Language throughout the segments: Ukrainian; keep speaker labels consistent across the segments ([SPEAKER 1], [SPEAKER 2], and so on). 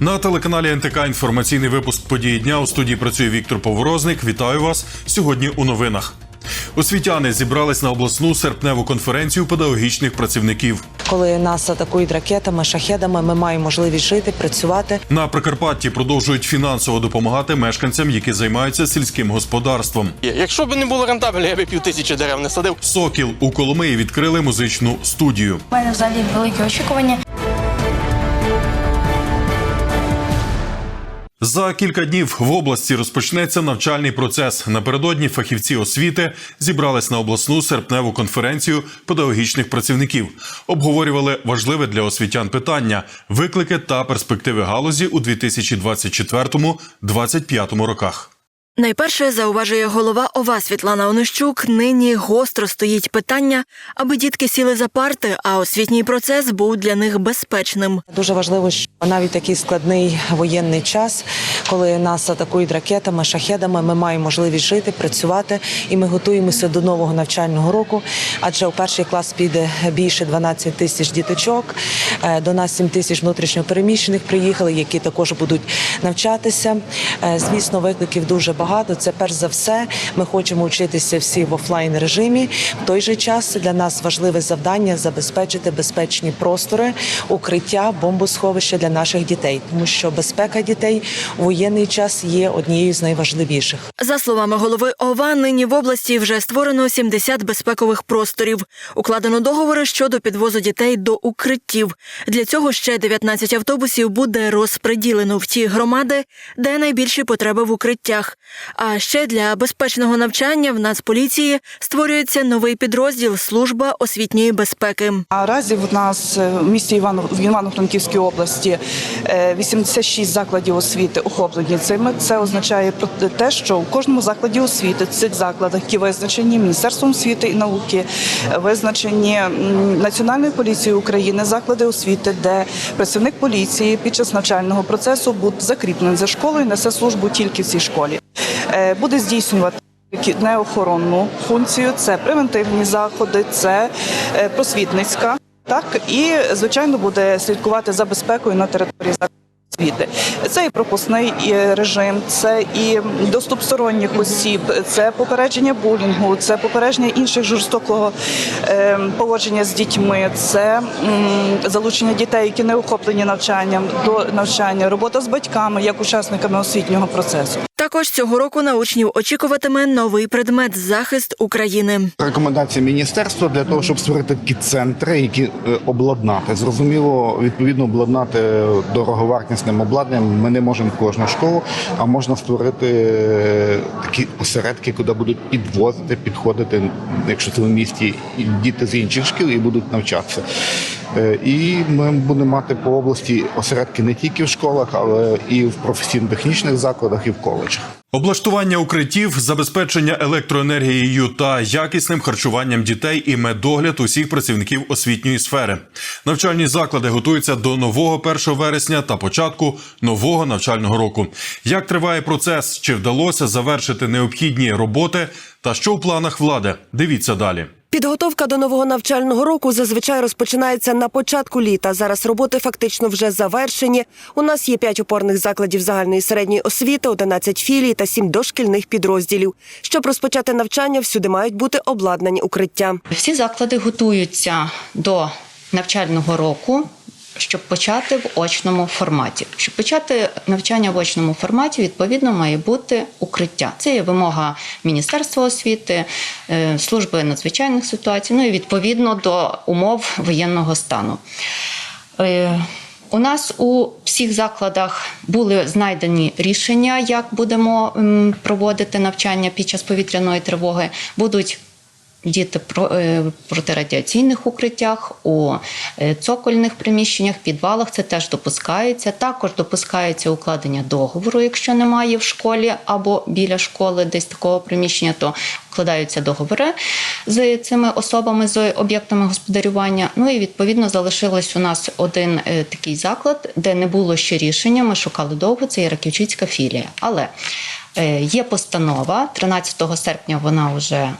[SPEAKER 1] На телеканалі НТК інформаційний випуск події дня у студії працює Віктор Поворозник. Вітаю вас сьогодні у новинах. Освітяни зібрались на обласну серпневу конференцію педагогічних працівників.
[SPEAKER 2] Коли нас атакують ракетами, шахедами, ми маємо можливість жити, працювати.
[SPEAKER 1] На Прикарпатті продовжують фінансово допомагати мешканцям, які займаються сільським господарством.
[SPEAKER 3] Якщо б не було рентабельно, я б пів тисячі дерев не садив.
[SPEAKER 1] Сокіл у Коломиї відкрили музичну студію.
[SPEAKER 4] У мене взагалі великі очікування.
[SPEAKER 1] За кілька днів в області розпочнеться навчальний процес. Напередодні фахівці освіти зібрались на обласну серпневу конференцію педагогічних працівників. Обговорювали важливе для освітян питання, виклики та перспективи галузі у 2024-2025 роках.
[SPEAKER 5] Найперше зауважує голова ОВА Світлана Онищук. Нині гостро стоїть питання, аби дітки сіли за парти, а освітній процес був для них безпечним.
[SPEAKER 2] Дуже важливо, що навіть такий складний воєнний час, коли нас атакують ракетами, шахедами, ми маємо можливість жити, працювати, і ми готуємося до нового навчального року. Адже у перший клас піде більше 12 тисяч діточок. Е, До нас 7 тисяч внутрішньопереміщених приїхали, які також будуть навчатися. Е, Звісно, викликів дуже багато. Це перш за все. Ми хочемо вчитися всі в офлайн режимі. В той же час для нас важливе завдання забезпечити безпечні простори, укриття, бомбосховища для наших дітей, тому що безпека дітей у воєнний час є однією з найважливіших.
[SPEAKER 5] За словами голови ОВА, нині в області вже створено 70 безпекових просторів. Укладено договори щодо підвозу дітей до укриттів. Для цього ще 19 автобусів буде розпреділено в ті громади, де найбільші потреби в укриттях. А ще для безпечного навчання в Нацполіції створюється новий підрозділ Служба освітньої безпеки.
[SPEAKER 6] Наразі в нас е, в місті Івано в Івано-Франківській області е, 86 закладів освіти охоплені цими. Це означає про те, що у кожному закладі освіти цих закладах, які визначені Міністерством освіти і науки, е, визначені Національною поліцією України, заклади освіти, де працівник поліції під час навчального процесу буде закріплений за школою, несе службу тільки в цій школі. Е, Буде здійснювати неохоронну функцію, це превентивні заходи, це е, просвітницька. Так і звичайно буде слідкувати за безпекою на території закладу освіти. Це і пропускний режим, це і доступ сторонніх осіб, це попередження булінгу, це попередження інших жорстокого е, поводження з дітьми, це залучення дітей, які не охоплені навчанням до навчання, робота з батьками як учасниками освітнього процесу.
[SPEAKER 5] Також цього року на учнів очікуватиме новий предмет захист України.
[SPEAKER 7] Рекомендація міністерства для того, щоб створити такі центри, які е, обладнати. Зрозуміло, відповідно обладнати дороговартісним обладнанням. Ми не можемо кожну школу, а можна створити е, такі осередки, куди будуть підвозити, підходити, якщо це в місті, діти з інших шкіл і будуть навчатися. Е, І ми будемо мати по області осередки не тільки в школах, але і в професійно-технічних закладах, і в коледжах.
[SPEAKER 1] Облаштування укриттів, забезпечення електроенергією та якісним харчуванням дітей і медогляд усіх працівників освітньої сфери. Навчальні заклади готуються до нового 1 вересня та початку нового навчального року. Як триває процес? Чи вдалося завершити необхідні роботи? Та що в планах влади? Дивіться далі.
[SPEAKER 8] Підготовка до нового навчального року зазвичай розпочинається на початку літа. Зараз роботи фактично вже завершені. У нас є п'ять опорних закладів загальної середньої освіти, 11 філій та сім дошкільних підрозділів. Щоб розпочати навчання, всюди мають бути обладнані укриття.
[SPEAKER 9] Всі заклади готуються до навчального року. Щоб почати в очному форматі, щоб почати навчання в очному форматі, відповідно має бути укриття. Це є вимога Міністерства освіти, е, служби надзвичайних ситуацій, ну і відповідно до умов воєнного стану. Е, У нас у всіх закладах були знайдені рішення, як будемо проводити навчання під час повітряної тривоги. Будуть діти про- е, в протирадіаційних укриттях, у е, цокольних приміщеннях, підвалах це теж допускається. Також допускається укладення договору, якщо немає в школі або біля школи десь такого приміщення, то вкладаються договори з цими особами, з об'єктами господарювання. Ну і відповідно залишилось у нас один е, такий заклад, де не було ще рішення. Ми шукали довго. Це є Раківчицька філія. Але є постанова 13 серпня. Вона вже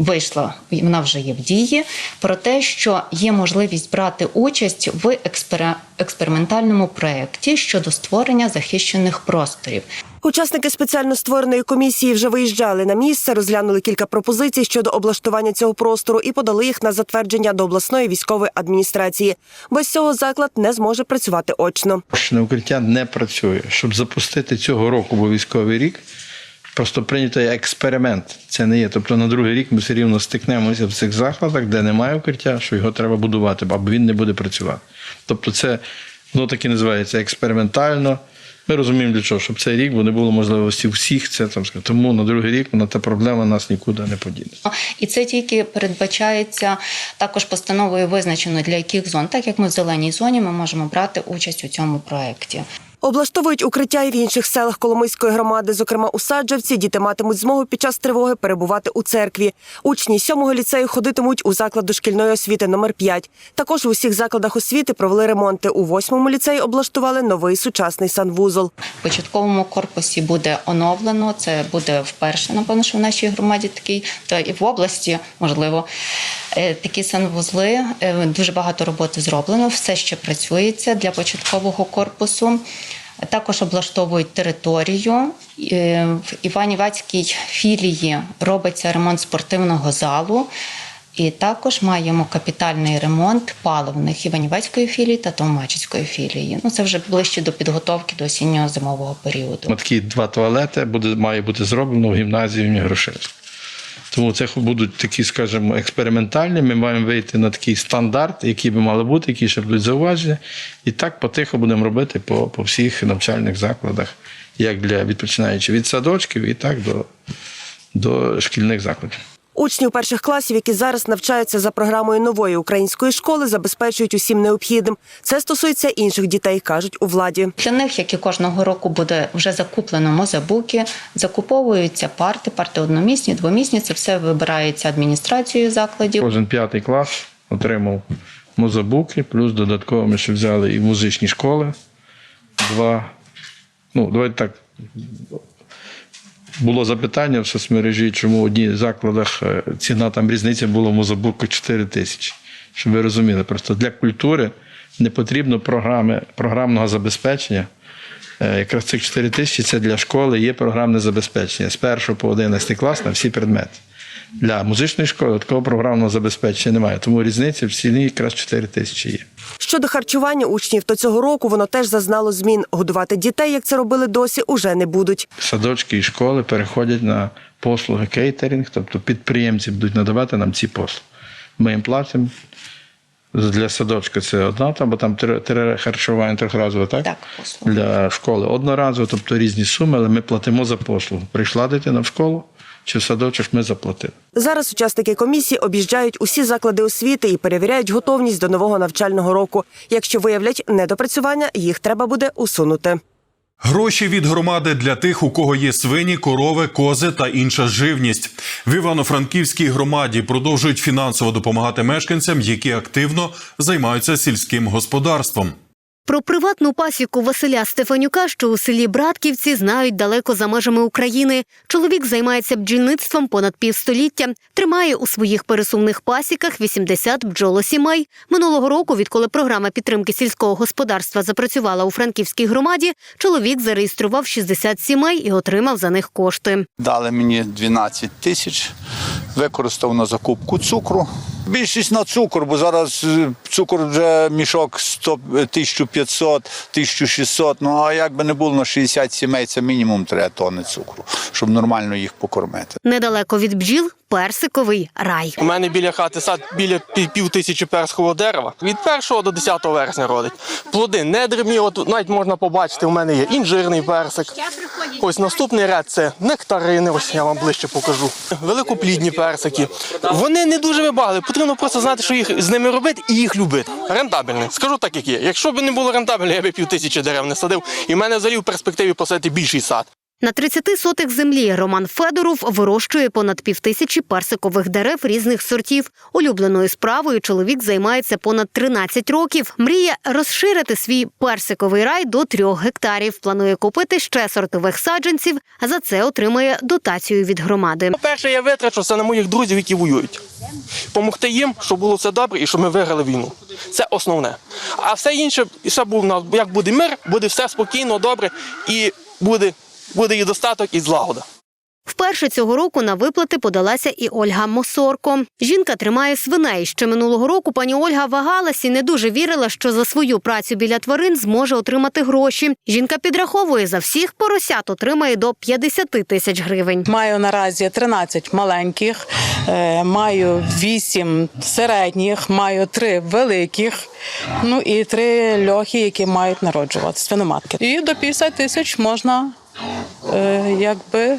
[SPEAKER 9] вийшла, вона вже є в дії, про те, що є можливість брати участь в експери- експериментальному проєкті щодо створення захищених просторів.
[SPEAKER 8] Учасники спеціально створеної комісії вже виїжджали на місце, розглянули кілька пропозицій щодо облаштування цього простору і подали їх на затвердження до обласної військової адміністрації. Без цього заклад не зможе працювати очно.
[SPEAKER 10] Укриття не працює. Щоб запустити цього року, бо військовий рік, просто прийнято як експеримент. Це не є. Тобто на другий рік ми все рівно стикнемося в цих закладах, де немає укриття, що його треба будувати, або він не буде працювати. Тобто, це воно так і називається експериментально. Ми розуміємо для чого, щоб цей рік, бо не було можливості всіх це там сказати. Тому на другий рік вона та проблема нас нікуди не подіне.
[SPEAKER 9] І це тільки передбачається також постановою визначено для яких зон, так як ми в зеленій зоні, ми можемо брати участь у цьому проєкті.
[SPEAKER 8] Облаштовують укриття і в інших селах Коломийської громади, зокрема у Саджавці, діти матимуть змогу під час тривоги перебувати у церкві. Учні сьомого ліцею ходитимуть у заклад дошкільної освіти номер 5 Також в усіх закладах освіти провели ремонти. У восьмому ліцеї облаштували новий сучасний санвузол.
[SPEAKER 9] В початковому корпусі буде оновлено. Це буде вперше, напевно, що в нашій громаді такий, та і в області, можливо, Е, такі санвузли. Е, Дуже багато роботи зроблено, все ще працюється для початкового корпусу. Також облаштовують територію. Е, В Іванівацькій філії робиться ремонт спортивного залу. І також маємо капітальний ремонт паливних Іванівецької філії та Товмачицької філії. Ну це вже ближче до підготовки до осіннього зимового періоду.
[SPEAKER 10] Такі два туалети буде, має бути зроблено в гімназії Грошевського. Тому це будуть такі, скажімо, експериментальні. Ми маємо вийти на такий стандарт, який би мали бути, які ще будуть зауваження. І так потихо будемо робити по, по всіх навчальних закладах, як для відпочинаючи від садочків, і так до, до шкільних закладів.
[SPEAKER 8] Учнів перших класів, які зараз навчаються за програмою нової української школи, забезпечують усім необхідним. Це стосується інших дітей, кажуть у владі.
[SPEAKER 9] Для них, як і кожного року, буде вже закуплено мозабуки, закуповуються парти, парти одномісні, двомісні. Це все вибирається адміністрацією закладів.
[SPEAKER 10] Кожен п'ятий клас отримав мозабуки, плюс додатково ми ще взяли і музичні школи. Два. Ну, давайте так. Було запитання в соцмережі, чому в одній закладах е, ціна там різниця була в мозабуку 4 тисячі. Щоб ви розуміли, просто для культури не потрібно програми, програмного забезпечення. Е, Якраз цих 4 тисячі це для школи є програмне забезпечення з 1 по 11 клас на всі предмети. Для музичної школи такого програмного забезпечення немає. Тому різниця в ціні якраз 4 тисячі є.
[SPEAKER 8] Щодо харчування учнів, то цього року воно теж зазнало змін. Годувати дітей, як це робили досі, уже не будуть.
[SPEAKER 10] Садочки і школи переходять на послуги кейтерінг, тобто підприємці будуть надавати нам ці послуги. Ми їм платимо. Для садочка це одна, там, бо там три, три харчування трьохразове, так?
[SPEAKER 9] Так, послуги.
[SPEAKER 10] Для школи одноразово, тобто різні суми, але ми платимо за послугу. Прийшла дитина в школу чи садочок, ми заплатили.
[SPEAKER 8] Зараз учасники комісії об'їжджають усі заклади освіти і перевіряють готовність до нового навчального року. Якщо виявлять недопрацювання, їх треба буде усунути.
[SPEAKER 1] Гроші від громади для тих, у кого є свині, корови, кози та інша живність. В Івано-Франківській громаді продовжують фінансово допомагати мешканцям, які активно займаються сільським господарством.
[SPEAKER 11] Про приватну пасіку Василя Стефанюка, що у селі Братківці, знають далеко за межами України. Чоловік займається бджільництвом понад півстоліття, тримає у своїх пересувних пасіках 80 бджолосімей. Минулого року, відколи програма підтримки сільського господарства запрацювала у Франківській громаді, чоловік зареєстрував 60 сімей і отримав за них кошти.
[SPEAKER 12] Дали мені 12 тисяч, використав на закупку цукру. Більшість на цукор, бо зараз е, цукор вже мішок 100, 1500, 1600. Ну а як би не було на 60 сімей, це мінімум 3 тонни цукру, щоб нормально їх покормити.
[SPEAKER 11] Недалеко від бджіл персиковий рай.
[SPEAKER 3] У мене біля хати сад біля пів, тисячі перскового дерева. Від 1 до 10 вересня родить. Плоди не дрібні, от навіть можна побачити, у мене є інжирний персик. Ось наступний ряд це нектарини, ось я вам ближче покажу. Великоплідні персики. Вони не дуже вибагали, потрібно просто знати, що їх з ними робити і їх любити. Рентабельні. Скажу так, як є. Якщо б не було рентабельно, я б пів тисячі дерев не садив. І в мене взагалі в перспективі посадити більший сад.
[SPEAKER 11] На 30 сотих землі Роман Федоров вирощує понад півтисячі персикових дерев різних сортів. Улюбленою справою чоловік займається понад 13 років. Мріє розширити свій персиковий рай до трьох гектарів. Планує купити ще сортових саджанців, за це отримає дотацію від громади.
[SPEAKER 3] Перше, я витрачу це на моїх друзів, які воюють. Помогти їм, щоб було все добре і щоб ми виграли війну. Це основне. А все інше, і все був як буде мир, буде все спокійно, добре і буде, буде і достаток, і злагода.
[SPEAKER 11] Вперше цього року на виплати подалася і Ольга Мосорко. Жінка тримає свиней. Ще минулого року пані Ольга вагалась і не дуже вірила, що за свою працю біля тварин зможе отримати гроші. Жінка підраховує за всіх поросят отримає до 50 тисяч гривень.
[SPEAKER 13] Маю наразі 13 маленьких, е, маю 8 середніх, маю 3 великих, ну і 3 льохи, які мають народжувати свиноматки. І до 50 тисяч можна якби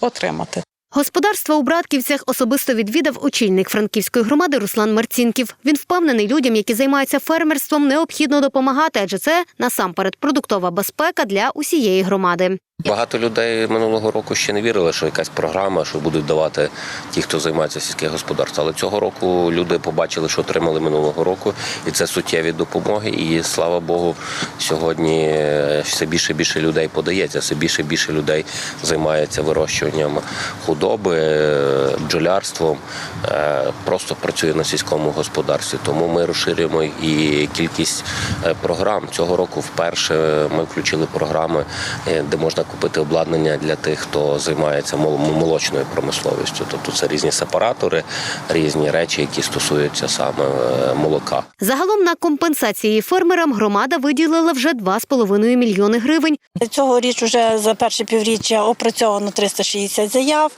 [SPEAKER 13] отримати.
[SPEAKER 11] Господарство у Братківцях особисто відвідав очільник франківської громади Руслан Марцінків. Він впевнений, людям, які займаються фермерством, необхідно допомагати, адже це насамперед продуктова безпека для усієї громади.
[SPEAKER 14] Багато людей минулого року ще не вірили, що якась програма, що будуть давати ті, хто займається сільським господарством. Але цього року люди побачили, що отримали минулого року, і це суттєві допомоги. І слава Богу, сьогодні е, все більше і більше людей подається, все більше і більше людей займається вирощуванням худоби, е, бджолярством, е, просто працює на сільському господарстві. Тому ми розширюємо і кількість е, програм. Цього року вперше ми включили програми, де можна купити обладнання для тих, хто займається мол- молочною промисловістю. Тобто це різні сепаратори, різні речі, які стосуються саме молока.
[SPEAKER 11] Загалом на компенсації фермерам громада виділила вже 2,5 мільйони гривень.
[SPEAKER 15] Цьогоріч вже за перше півріччя опрацьовано 360 заяв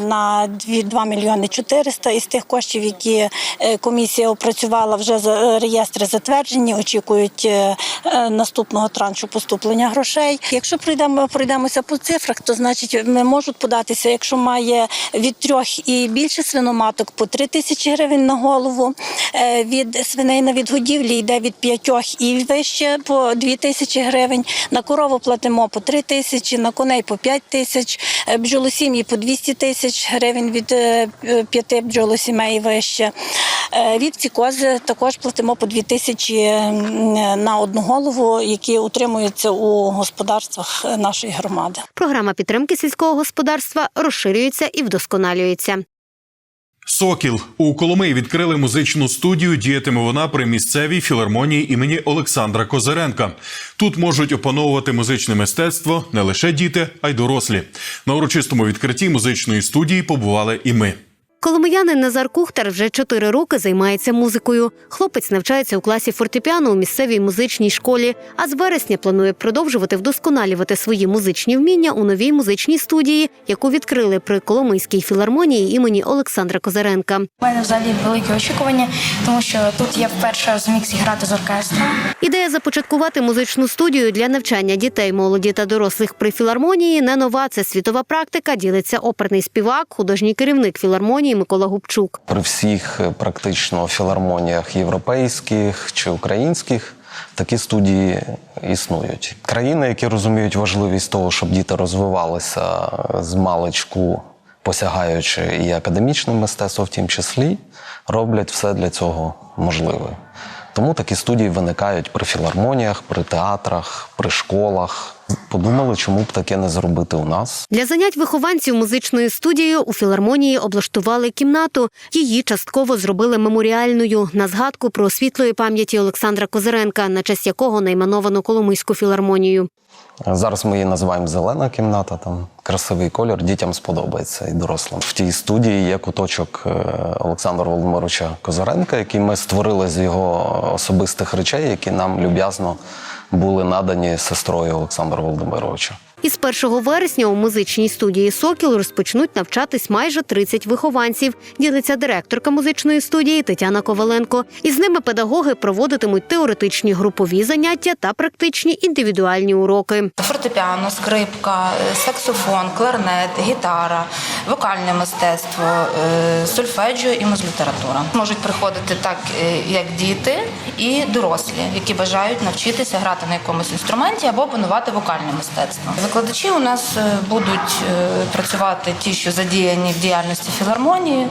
[SPEAKER 15] на 2 2 мільйони 400. Із тих коштів, які е, комісія опрацювала, вже за- реєстри затверджені, очікують е, е, наступного траншу поступлення грошей. Якщо прийдемо, пройдемося по цифрах, то значить ми можуть податися, якщо має від трьох і більше свиноматок по 3 тисячі гривень на голову. Е, Від свиней відгодівлі йде від п'ятьох і вище по 2 тисячі гривень. На корову платимо по 3 тисячі, на коней по 5 тисяч, е, бджолосім'ї по 200 тисяч гривень від е, п'яти бджолосімей і вище. Від цікози також платимо по 2 тисячі на одну голову, які утримуються у господарствах нашої громади.
[SPEAKER 11] Програма підтримки сільського господарства розширюється і вдосконалюється.
[SPEAKER 1] Сокіл у Коломиї відкрили музичну студію. Діятиме вона при місцевій філармонії імені Олександра Козиренка. Тут можуть опановувати музичне мистецтво не лише діти, а й дорослі. На урочистому відкритті музичної студії побували і ми.
[SPEAKER 11] Коломиянин Назар Кухтар вже чотири роки займається музикою. Хлопець навчається у класі фортепіано у місцевій музичній школі, а з вересня планує продовжувати вдосконалювати свої музичні вміння у новій музичній студії, яку відкрили при Коломийській філармонії імені Олександра Козаренка.
[SPEAKER 4] У мене взагалі великі очікування, тому що тут я вперше зміг зіграти з оркестром.
[SPEAKER 11] Ідея започаткувати музичну студію для навчання дітей, молоді та дорослих при філармонії не нова. Це світова практика. Ділиться оперний співак, художній керівник філармонії Микола Губчук.
[SPEAKER 16] При всіх е, практично філармоніях європейських чи українських такі студії існують. Країни, які розуміють важливість того, щоб діти розвивалися з маличку, посягаючи і академічне мистецтво, в тім числі, роблять все для цього можливе. Тому такі студії виникають при філармоніях, при театрах, при школах. Подумали, чому б таке не зробити у нас.
[SPEAKER 11] Для занять вихованців музичною студією у філармонії облаштували кімнату. Її частково зробили меморіальною на згадку про світлої пам'яті Олександра Козиренка, на честь якого найменовано Коломийську філармонію.
[SPEAKER 16] Зараз ми її називаємо зелена кімната. Там красивий колір, дітям сподобається і дорослим. В тій студії є куточок е, Олександра Володимировича Козаренка, який ми створили з його особистих речей, які нам люб'язно були надані сестрою Олександра Володимировича.
[SPEAKER 11] Із 1 вересня у музичній студії Сокіл розпочнуть навчатись майже 30 вихованців. Ділиться директорка музичної студії Тетяна Коваленко. Із ними педагоги проводитимуть теоретичні групові заняття та практичні індивідуальні уроки.
[SPEAKER 17] Фортепіано, скрипка, е, саксофон, кларнет, гітара, вокальне мистецтво, е, сольфеджіо і музлітература. Можуть приходити так, е, як діти і дорослі, які бажають навчитися грати на якомусь інструменті або опанувати вокальне мистецтво. Викладачі у нас е, будуть е, працювати ті, що задіяні в діяльності філармонії.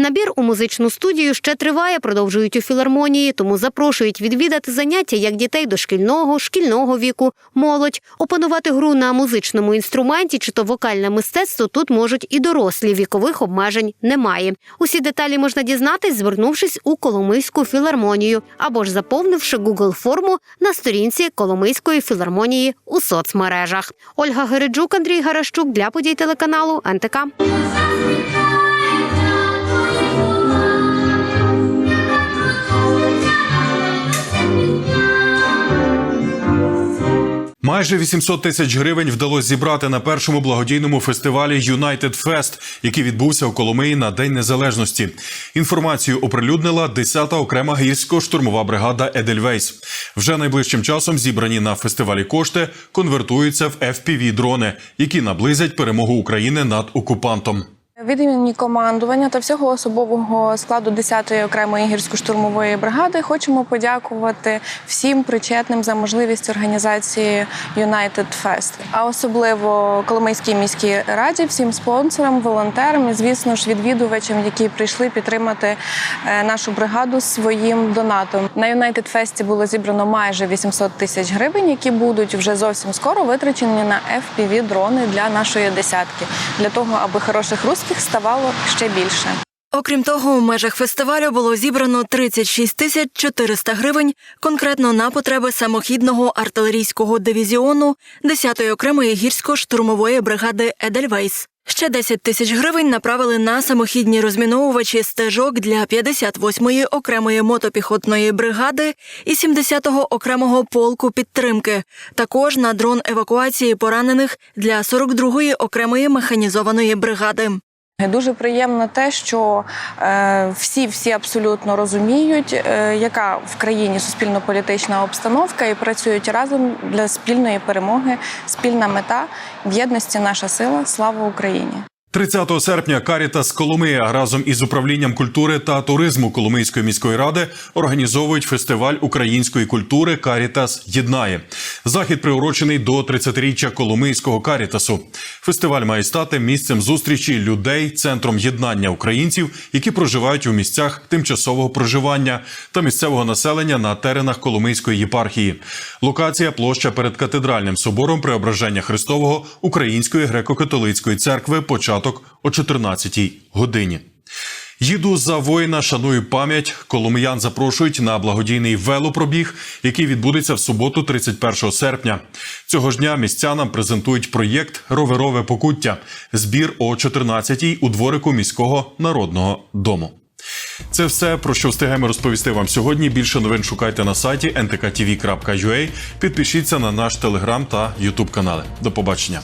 [SPEAKER 11] Набір у музичну студію ще триває, продовжують у філармонії, тому запрошують відвідати заняття як дітей дошкільного, шкільного віку, молодь, опанувати гру на музичному інструменті чи то вокальне мистецтво тут можуть і дорослі вікових обмежень немає. Усі деталі можна дізнатись, звернувшись у Коломийську філармонію або ж заповнивши Google форму на сторінці Коломийської філармонії у соцмережах. Ольга Гереджук, Андрій Гаращук для подій телеканалу НТК.
[SPEAKER 1] Майже 800 тисяч гривень вдалося зібрати на першому благодійному фестивалі United Fest, який відбувся у Коломиї на День Незалежності. Інформацію оприлюднила 10-та окрема гірсько-штурмова бригада Едельвейс. Вже найближчим часом зібрані на фестивалі кошти конвертуються в fpv дрони, які наблизять перемогу України над окупантом.
[SPEAKER 18] Від імені командування та всього особового складу 10-ї окремої гірсько-штурмової бригади хочемо подякувати всім причетним за можливість організації United Fest, а особливо Коломийській міській раді, всім спонсорам, волонтерам і, звісно ж, відвідувачам, які прийшли підтримати е, нашу бригаду своїм донатом. На United Fest було зібрано майже 800 тисяч гривень, які будуть вже зовсім скоро витрачені на fpv дрони для нашої десятки, для того, аби хороших русських ставало ще більше.
[SPEAKER 5] Окрім того, у межах фестивалю було зібрано 36 тисяч 400 гривень конкретно на потреби самохідного артилерійського дивізіону 10-ї окремої гірсько-штурмової бригади Едельвейс. Ще 10 тисяч гривень направили на самохідні розміновувачі стежок для 58-ї окремої мотопіхотної бригади і 70-го окремого полку підтримки. Також на дрон евакуації поранених для 42-ї окремої механізованої бригади.
[SPEAKER 18] Дуже приємно те, що е, всі всі абсолютно розуміють, е, яка в країні суспільно-політична обстановка, і працюють разом для спільної перемоги. Спільна мета в єдності наша сила. Слава Україні!
[SPEAKER 1] 30 серпня Карітас Коломия разом із управлінням культури та туризму Коломийської міської ради організовують фестиваль української культури Карітас єднає. Захід приурочений до 30-річчя Коломийського Карітасу. Фестиваль має стати місцем зустрічі людей, центром єднання українців, які проживають у місцях тимчасового проживання та місцевого населення на теренах Коломийської єпархії. Локація площа перед катедральним собором Преображення Христового Української греко-католицької церкви. Початок о 14-й годині. Їду за воїна, шаную пам'ять. Коломиян запрошують на благодійний велопробіг, який відбудеться в суботу, 31 серпня. Цього ж дня містянам презентують проєкт Роверове покуття. Збір о 14-й у дворику міського народного дому. Це все про що встигаємо розповісти вам сьогодні. Більше новин шукайте на сайті ntktv.ua. Підпишіться на наш телеграм та ютуб канали. До побачення.